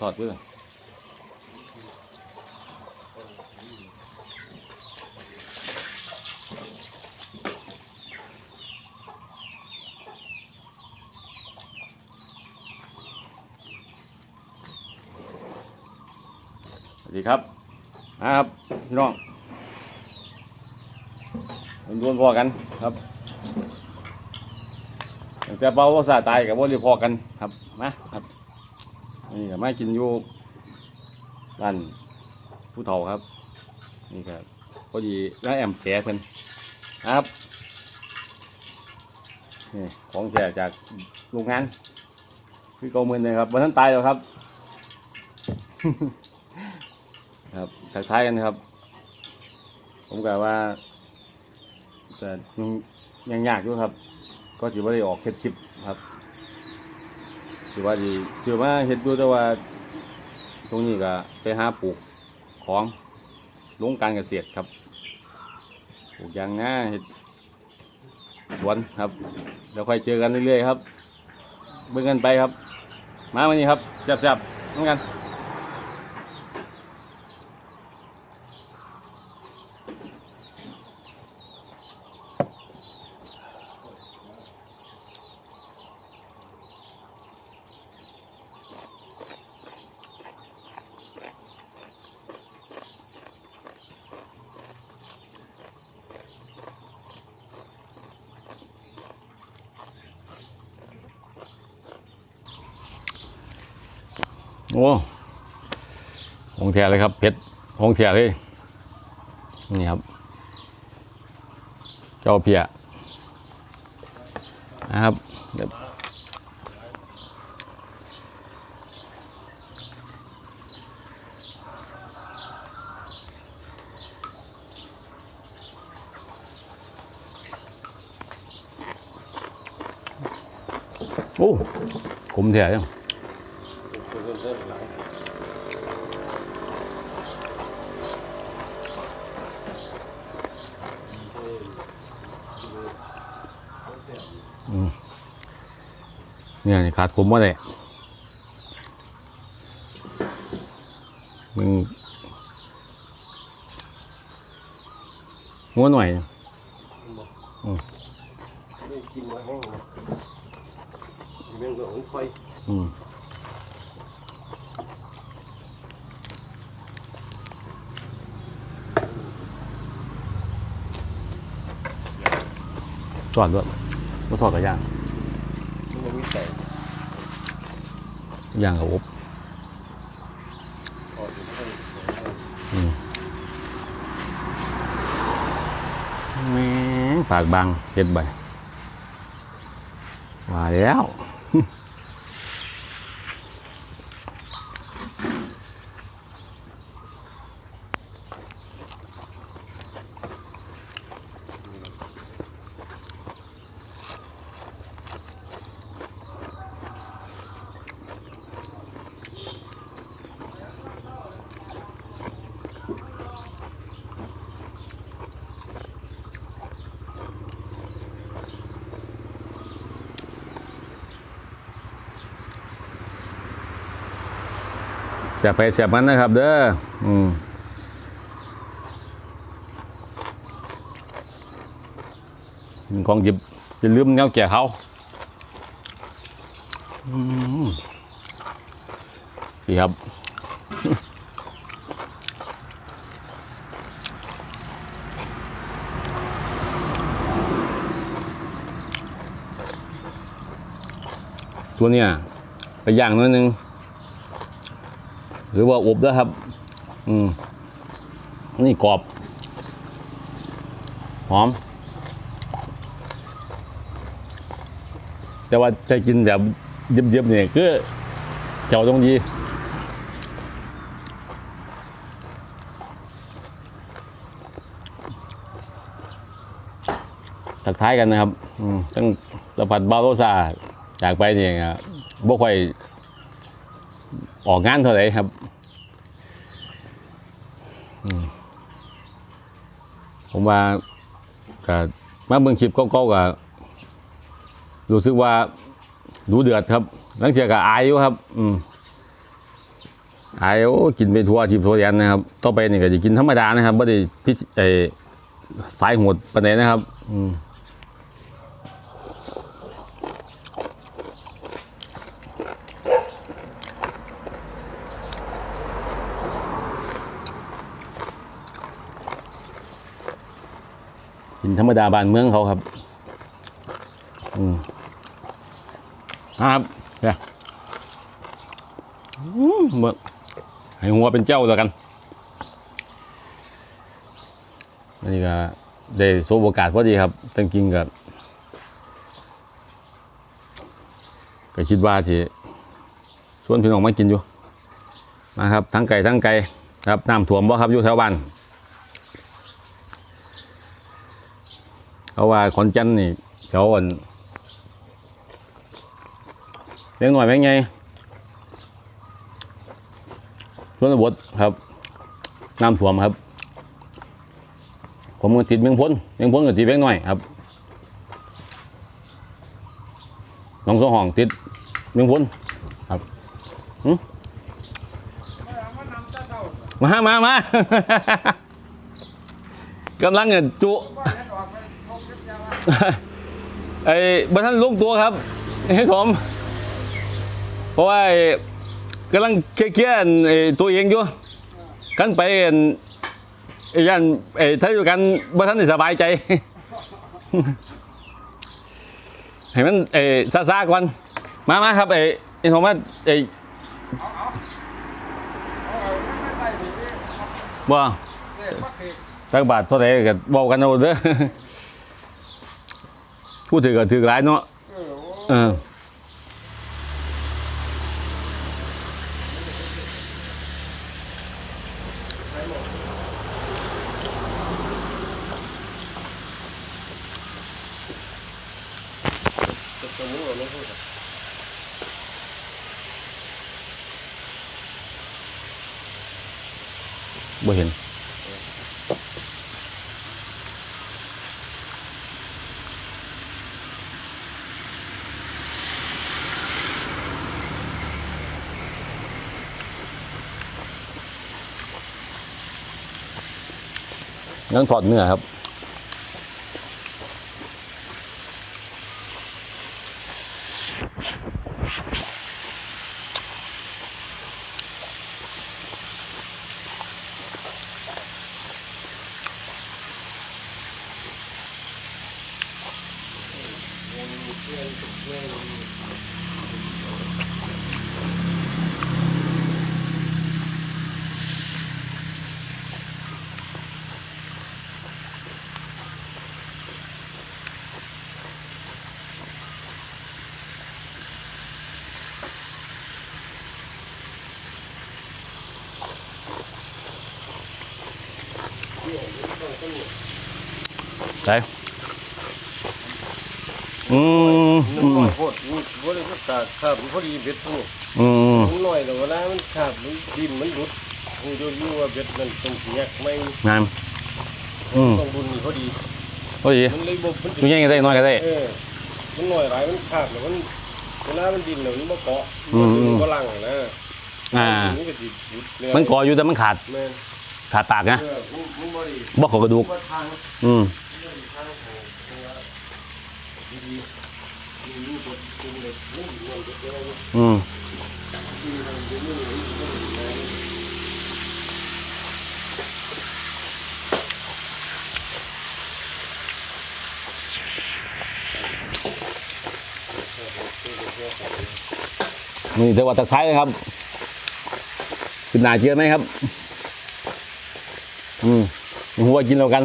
ถอดด้วยสวัสดีครับนะครับพี่น้องมันดวนพอกันครับแต่เป้าว่าสาตายกับว่าเรียพอกันครับมาครับ นี่ก็มากินอยู่ร้านผู้เฒ่าครับ นี่ก็พอดีน้าแอมแผลเพิ่นครับนี่ของแท้จากโรงงานคือเกเมือนเลยครับวันนั้นตายแล้วครับ ครับทักทายกันครับ ผมกะว่าแต่ยังยากอยู่ครับ ก็ถือว่าได้ออกเคล็ดคลิปครับ คือว่าดีเชื่อมาเห็ดดูแต่ว่า ตรงนี้ก็ไปหาปลูกของลงการเกษตรครับปลูกยางนาเห็ดสวนครับแล้วค่อยเจอกันเรื่อยๆครับ เบิ่งกันไปครับ มาวันนี้ครับแซ่บๆน้ำกัน อ้ของแท้เลยครับเพชรของแท้เลย นี่ครับ เจ้าเพียนะครับเดี๋ยวโอ้ขมแท้ยัง คนเริ่มเริ่มหลัง เนี่ยนี่ขาดขมว่าเลยมึงหัวหน่อยไม่กินมาแห้งนะเรื่องของไฟอืมทอ ดด้วยไม่ทอดกับย่างมันยังมีแต่ย่างกับอบพอถึงให้แหม่ปากบางเจ็ดใบว่าแล้ว เสียบไปเสียบมันนะครับเด้ออืมของหยิบอย่าลืมแนวแก่เขาอืมดีครับตัวเนี้ยไปย่างนิดนึง หรือว่าอบแล้วครับ อืม นี่กรอบ หอม แต่ว่าจะกินแบบเย็บๆเนี่ยก็เจ้าตรงดีทักท้ายกันนะครับตั้งระพัดบาโรซาจากไปเนี่ยบ่ค่อยออกงานเท่าไหร่ครับอืม ผมว่าก็มาเบิ่งคลิปเก่าๆก็รู้สึกว่าดูเดือดครับลังเทียก็อายอยู่ครับ อืมอายโอ้กินไปทั่วทิพย์ทั่วแดนนะครับ ต่อไปนี่ก็จะกินธรรมดานะครับไม่ได้พิไอสายหดปานใดนะครับ อืม ธรรมดาบ้านเมืองเขาครับ อืมครับเนี่ยอืมเมื่อให้หัวเป็นเจ้าแล้วกันอันนี้ก็ได้โซบโอกาสพอดีครับตั้งกินกับก็คิดว่าที่ชวนพี่น้องมากินอยู่มาครับทั้งไก่ทั้งไก่ครับน้ำท่วมบ่ครับอยู่แถวบ้าน เพราะว่าขอนจันทน์นี่แถวอันเล็กหน่อยเป็นไงชนบทครับน้ำท่วมครับ ผมก็ติดเมืองพ้นเมืองพ้นก็ติดเล็กหน่อยครับหน้องสองห้องติดเมืองพ้นครับมามา มากำลังเงินจุ ไอ้บรรทันลุกตัวครับให้ผม เพราะว่ากำลังเครียดๆไอ้ตัวเองอยู่กันไปอั่นไอ้ยันไอ้ถ้าอยู่กันบรรทันสบายใจให้มันไอ้ซาซาๆก่อนมามาครับไอ้ไอ้ผมว่าไอ้บ่สักบาทเท่าไหร่ก็บอกกันเอาเด้อ พูดถือก็ถือหลายเนาะเออตรงนี้เราไม่พูดบ่เห็น ยังถอดเนื้อครับ ใช่อืมอืกมว่าโคตรนี่พอดีก็ตาขาบพอดีเบ็ดพวกอืมมันหน่อยแต่เวลามันขาบมันดินมันหลุดคงจะรู้ว่าเบ็ดมันต้องแยกไม่งามอืมต้องบุญนี่พอดีโอ้ยมันเลยบ่มันดูยังไงได้น้อยก็ได้เออมันหน่อยหลายมันขาดแล้วมันเวลามันดินแล้วมันเกาะมันก็ลังนะอ่ามันเก่ออยู่แต่มันขาดขาดปากนะ บ่ขอกระดูก อืมอืมนี่จังหวัดตะไคร้นะครับขึ้นหนาเชื่อไหมครับ อืม หัวกินแล้วกัน